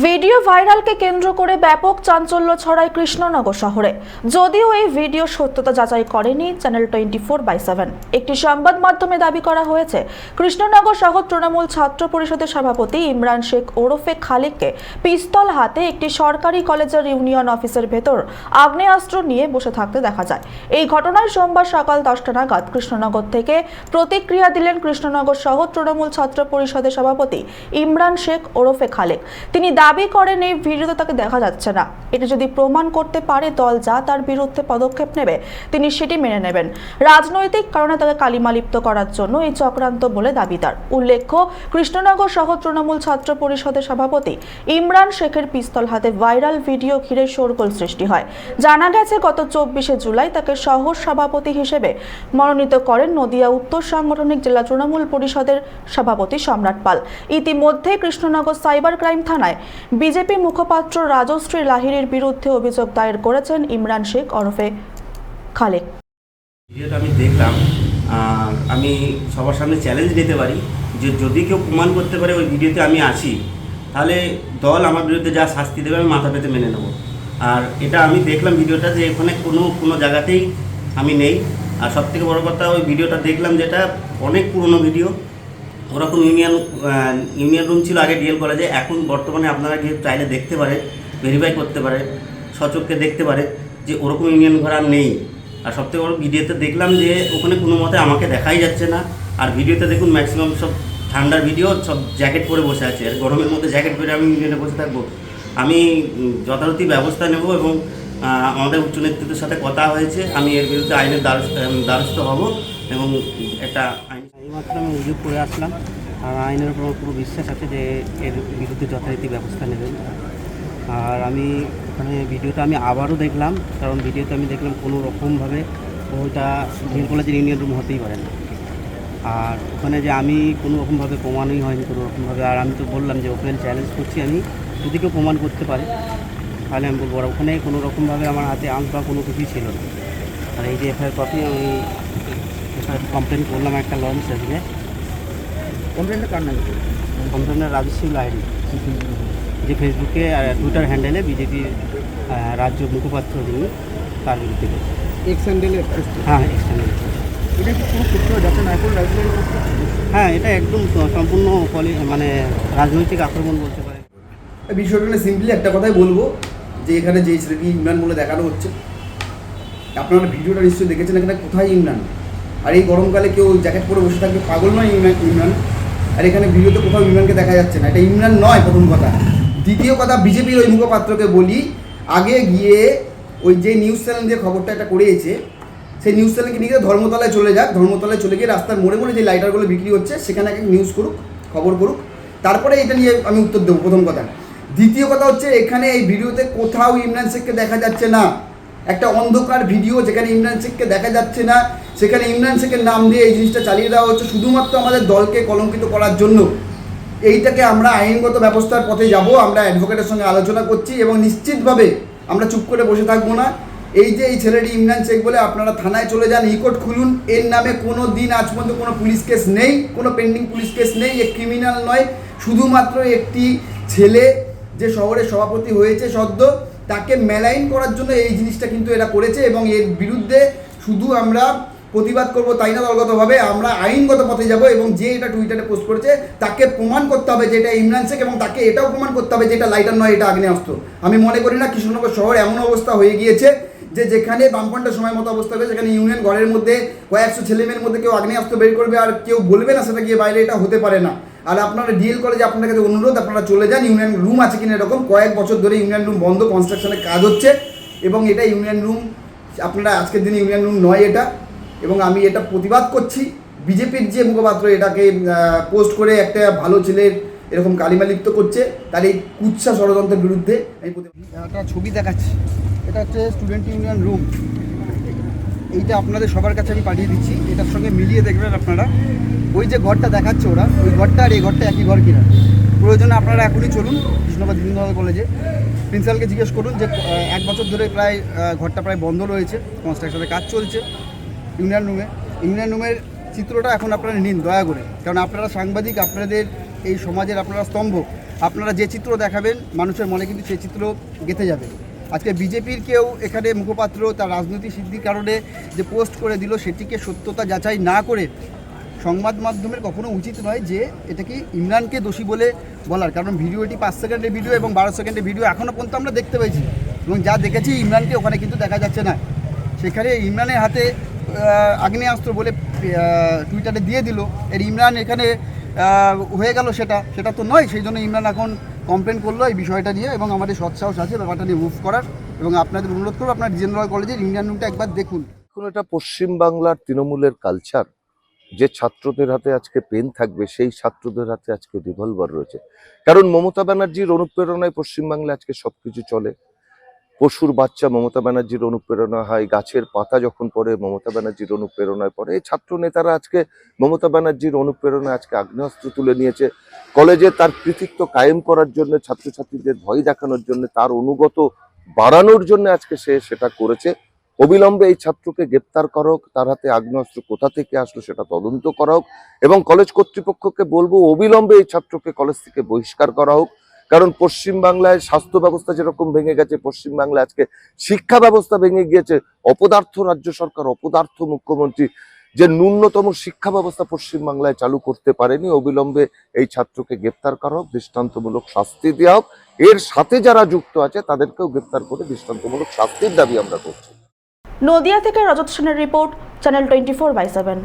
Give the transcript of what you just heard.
Video ভাইরালকে কেন্দ্র করে ব্যাপক চাঞ্চল্য ছড়ায় কৃষ্ণনগর শহরে। যদিও এই ভিডিও সত্যতা যাচাই করেনি channel twenty four by seven. একটি সংবাদ মাধ্যমে দাবি করা হয়েছে, কৃষ্ণনগর শহর তৃণমূল ছাত্র পরিষদের সভাপতি ইমরান শেখ ওরফে খালিককে পিস্তল হাতে একটি সরকারি কলেজের ইউনিয়ন অফিসের ভেতর আগ্নেয়াস্ত্র নিয়ে বসে থাকতে দেখা যায়। এই ঘটনায় সোমবার সকাল দশটা নাগাদ কৃষ্ণনগর থেকে প্রতিক্রিয়া দিলেন কৃষ্ণনগর শহর তৃণমূল ছাত্র পরিষদের সভাপতি ইমরান শেখ ওরফে খালেক। তিনি দাবি করেন এই ভিডিওতে তাকে দেখা যাচ্ছে না। এটা যদি প্রমাণ করতে পারে দল, যা তার বিরুদ্ধে পদক্ষেপ নেবে, তিনি সেটি মেনে নেবেন। রাজনৈতিক কারণে তাকে কালিমালিপ্ত করার জন্য এই চক্রান্ত বলে দাবি তার। উল্লেখ্য, কৃষ্ণনগর শহর তৃণমূল ছাত্র পরিষদের সভাপতি ইমরান শেখের পিস্তল হাতে ভাইরাল ভিডিও ঘিরে শোরগোল সৃষ্টি হয়। জানা গেছে, গত চব্বিশে জুলাই তাকে শহর সভাপতি হিসেবে মনোনীত করেন নদিয়া উত্তর সাংগঠনিক জেলা তৃণমূল পরিষদের সভাপতি সম্রাট পাল। ইতিমধ্যে কৃষ্ণনগর সাইবার ক্রাইম থানায় বিজেপি মুখপাত্র রাজশ্রী লাহিড়ির বিরুদ্ধে অভিযোগ দায়ের করেছেন ইমরান শেখ ওরফে খালেক আমি দেখলাম আমি সবার সামনে চ্যালেঞ্জ নিতে পারি যে যদি কেউ প্রমাণ করতে পারে ওই ভিডিওতে আমি আছি, তাহলে দল আমার বিরুদ্ধে যা শাস্তি দেবে আমি মাথা পেতে মেনে নেব। আর এটা আমি দেখলাম ভিডিওটা যে এখানে কোনো কোনো জায়গাতেই আমি নেই। আর সব থেকে বড়ো কথা, ওই ভিডিওটা দেখলাম যেটা অনেক পুরনো ভিডিও। ওরকম ইউনিয়ন ইউনিয়ন রুম ছিল আগে ডিএল কলেজে, এখন বর্তমানে আপনারা গিয়ে চাইলে দেখতে পারে ভেরিফাই করতে পারে সচক্ষে দেখতে পারে যে ওরকম ইউনিয়ন ঘর আর নেই। আর সবথেকে বড় ভিডিওতে দেখলাম যে ওখানে কোনো মতে আমাকে দেখাই যাচ্ছে না। আর ভিডিওতে দেখুন ম্যাক্সিমাম সব ঠান্ডার ভিডিও সব জ্যাকেট পরে বসে আছে। আর গরমের মধ্যে জ্যাকেট পরে আমি ইউনিয়নে বসে থাকব। আমি যথারীতি ব্যবস্থা নেব এবং আমাদের উচ্চ নেতৃত্বের সাথে কথা হয়েছে। আমি এর বিরুদ্ধে আইনের দ্বারস্থ দ্বারস্থ হব এবং একটা এইমাত্র আমি অভিযোগ করে আসলাম। আর আইনের উপর আমার পুরো বিশ্বাস আছে যে এর বিরুদ্ধে যথারীতি ব্যবস্থা নেবেন। আর আমি ওখানে ভিডিওটা আমি আবারও দেখলাম, কারণ ভিডিওতে আমি দেখলাম কোনো রকমভাবে ভিল কলেজের ইউনিয়ন রুম হতেই পারে না। আর ওখানে যে আমি কোনো রকমভাবে প্রমাণই হয়নি কোনো রকমভাবে। আর আমি তো বললাম যে ওপেন চ্যালেঞ্জ করছি আমি, যদি কেউ প্রমাণ করতে পারে, তাহলে আমি বলব। আর ওখানে কোনো রকমভাবে আমার হাতে আংশ বা কোনো কিছুই ছিল না। আর এই যে এফআইআর কপি আমি কমপ্লেন করলাম একটা লঞ্চ আজকে। কমপ্লেনটা কার নামে কমপ্লেনের রাজস্বী লাইন যে ফেসবুকে আর টুইটার হ্যান্ডেলে বিজেপি রাজ্য মুখপাত্র যিনি তার বিরুদ্ধে এক্স হ্যাঁ। এটা কি কোনো সূত্র যাতে না এখন হ্যাঁ এটা একদম সম্পূর্ণ মানে রাজনৈতিক আক্রমণ বলতে পারে। বিষয়টা সিম্পলি একটা কথাই বলব যে এখানে যে ছেলেটি ইমরান বলে দেখানো হচ্ছে। আপনারা ভিডিওটা নিশ্চয়ই দেখেছেন এখানে কোথায় ইমরান? আর এই গরমকালে কেউ জ্যাকেট পরে বসে থাকবে পাগল নয় ইমরান ইমরান। আর এখানে ভিডিওতে কোথাও ইমরানকে দেখা যাচ্ছে না। এটা ইমরান নয় প্রথম কথা। দ্বিতীয় কথা, বিজেপির ওই মুখপাত্রকে বলি, আগে গিয়ে ওই যে নিউজ চ্যানেল যে খবরটা এটা করিয়েছে সেই নিউজ চ্যানেলকে নিয়ে ধর্মতলায় চলে যাক। ধর্মতলায় চলে গিয়ে রাস্তার মোড়ে মোড়ে যে লাইটারগুলো বিক্রি হচ্ছে, সেখানে এক নিউজ করুক, খবর করুক। তারপরে এটা নিয়ে আমি উত্তর দেবো প্রথম কথা। দ্বিতীয় কথা হচ্ছে, এখানে এই ভিডিওতে কোথাও ইমরান শেখকে দেখা যাচ্ছে না। একটা অন্ধকার ভিডিও যেখানে ইমরান শেখকে দেখা যাচ্ছে না, সেখানে ইমরান শেখের নাম দিয়ে এই জিনিসটা চালিয়ে দেওয়া হচ্ছে শুধুমাত্র আমাদের দলকে কলঙ্কিত করার জন্য। এইটাকে আমরা আইনগত ব্যবস্থার পথে যাব, আমরা অ্যাডভোকেটের সঙ্গে আলোচনা করছি এবং নিশ্চিতভাবে আমরা চুপ করে বসে থাকব না। এই যে এই ছেলেটি ইমরান শেখ বলে আপনারা থানায় চলে যান ইকোট খুলুন। এর নামে কোনো দিন আজ পর্যন্ত কোনো পুলিশ কেস নেই, কোনো পেন্ডিং পুলিশ কেস নেই, এ ক্রিমিনাল নয়। শুধুমাত্র একটি ছেলে যে শহরের সভাপতি হয়েছে সদ্য তাকে মেলাইন করার জন্য এই জিনিসটা কিন্তু এরা করেছে এবং এর বিরুদ্ধে শুধু আমরা প্রতিবাদ করব তাই না দলগতভাবে, আমরা আইনগত পথে যাব এবং যে এটা টুইটারে পোস্ট করেছে, তাকে প্রমাণ করতে হবে যে এটা ইমরান শেখ এবং তাকে এটাও প্রমাণ করতে হবে যে এটা লাইটার নয়, এটা আগ্নেয়াস্ত্র। আমি মনে করি না কৃষ্ণনগর শহর এমন অবস্থা হয়ে গিয়েছে যে যেখানে বামফ্রন্টের সময় মতো অবস্থা হবে সেখানে ইউনিয়ন ঘরের মধ্যে কয়েকশো ছেলেমেয়ের মধ্যে কেউ আগ্নেয়াস্ত্র বের করবে আর কেউ বলবে না সেটা গিয়ে বাইরে, এটা হতে পারে না। আর আপনারা ডিএল কলেজে আপনার কাছে অনুরোধ, আপনারা চলে যান ইউনিয়ন রুম আছে কিনা এরকম। কয়েক বছর ধরে ইউনিয়ন রুম বন্ধ কনস্ট্রাকশনের কাজ হচ্ছে। এবং এটা ইউনিয়ন রুম আপনারা আজকের দিনে ইউনিয়ন রুম নয় এটা। এবং আমি এটা প্রতিবাদ করছি। বিজেপির যে মুখপাত্র এটাকে পোস্ট করে একটা ভালো ছেলের এরকম কালিমালিপ্ত করছে, তার এই কুৎসা ষড়যন্ত্রের বিরুদ্ধে আমি একটা ছবি দেখাচ্ছি। এটা হচ্ছে স্টুডেন্ট ইউনিয়ন রুম এইটা আপনাদের সবার কাছে আমি পাঠিয়ে দিচ্ছি। এটার সঙ্গে মিলিয়ে দেখবেন আপনারা। ওই যে ঘরটা দেখাচ্ছে ওরা, ওই ঘরটা আর এই ঘরটা একই ঘর কিনা। প্রয়োজনে আপনারা এখনই চলুন কৃষ্ণবাদ দীনদয়াল কলেজে। প্রিন্সিপালকে জিজ্ঞেস করুন যে এক বছর ধরে প্রায় ঘরটা প্রায় বন্ধ রয়েছে, কনস্ট্রাকশনের কাজ চলছে ইউনিয়ন রুমে। ইউনিয়ন রুমের চিত্রটা এখন আপনারা নিন, দয়া করে। কারণ আপনারা সাংবাদিক, আপনাদের এই সমাজের আপনারা স্তম্ভ। আপনারা যে চিত্র দেখাবেন, মানুষের মনে কিন্তু সেই চিত্র গেঁথে যাবে। আজকে বিজেপির কেউ এখানে মুখপাত্র, তার রাজনৈতিক সিদ্ধির কারণে যে পোস্ট করে দিল সেটিকে সত্যতা যাচাই না করে সংবাদ মাধ্যমের কখনো উচিত নয় যে এটা কি ইমরানকে দোষী বলে বলার। কারণ ভিডিওটি পাঁচ সেকেন্ডের ভিডিও এবং বারো সেকেন্ডের ভিডিও এখনও পর্যন্ত আমরা দেখতে পেয়েছি এবং যা দেখেছি ইমরানকে ওখানে কিন্তু দেখা যাচ্ছে না। সেখানে ইমরানের হাতে আগ্নেয়াস্ত্র বলে টুইটারে দিয়ে দিল। এর ইমরান এখানে হয়ে গেল সেটা। সেটা তো নয়, সেই জন্য ইমরান এখন কমপ্লেন করল এই বিষয়টা নিয়ে এবং আমাদের সৎসাহস আছে ব্যাপারটা নিয়ে মুভ করার এবং আপনাদের অনুরোধ করব আপনার জেনারেল কলেজের ইন্ডিয়ান রুমটা একবার দেখুন। এখন এটা পশ্চিমবাংলার তৃণমূলের কালচার যে ছাত্রদের হাতে আজকে পেন থাকবে, সেই ছাত্রদের হাতে আজকে রিভলভার রয়েছে। কারণ মমতা ব্যানার্জির অনুপ্রেরণায় পশ্চিমবাংলায় আজকে সবকিছু চলে। পশুর বাচ্চা মমতা ব্যানার্জির অনুপ্রেরণা হয়, গাছের পাতা যখন পড়ে, মমতা ব্যানার্জির অনুপ্রেরণায় পড়ে। এই ছাত্র নেতারা আজকে মমতা ব্যানার্জির অনুপ্রেরণায় আজকে আগ্নেয়াস্ত্র তুলে নিয়েছে। কলেজে তার কৃতিত্ব কায়েম করার জন্য, ছাত্রছাত্রীদের ভয় দেখানোর জন্য, তার অনুগত বাড়ানোর জন্য আজকে সে সেটা করেছে। অবিলম্বে এই ছাত্রকে গ্রেপ্তার করা হোক, তার হাতে আগ্নেয়াস্ত্র কোথা থেকে আসলো সেটা তদন্ত করা হোক এবং কলেজ কর্তৃপক্ষকে বলব, অবিলম্বে এই ছাত্রকে কলেজ থেকে বহিষ্কার করা হোক। কারণ পশ্চিমবাংলায় স্বাস্থ্য ব্যবস্থা যেরকম ভেঙে গেছে পশ্চিমবাংলায় আজকে শিক্ষা ব্যবস্থা ভেঙে গিয়েছে, অপদার্থ রাজ্য সরকার, অপদার্থ মুখ্যমন্ত্রী, যে ন্যূনতম শিক্ষা ব্যবস্থা পশ্চিমবাংলায় চালু করতে পারেনি, অবিলম্বে এই ছাত্রকে গ্রেপ্তার করা হোক, দৃষ্টান্তমূলক শাস্তি দেওয়া হোক। এর সাথে যারা যুক্ত আছে, তাদেরকেও গ্রেপ্তার করে দৃষ্টান্তমূলক শাস্তির দাবি আমরা করছি। নদিয়া থেকে রজত সেনের report channel twenty four by seven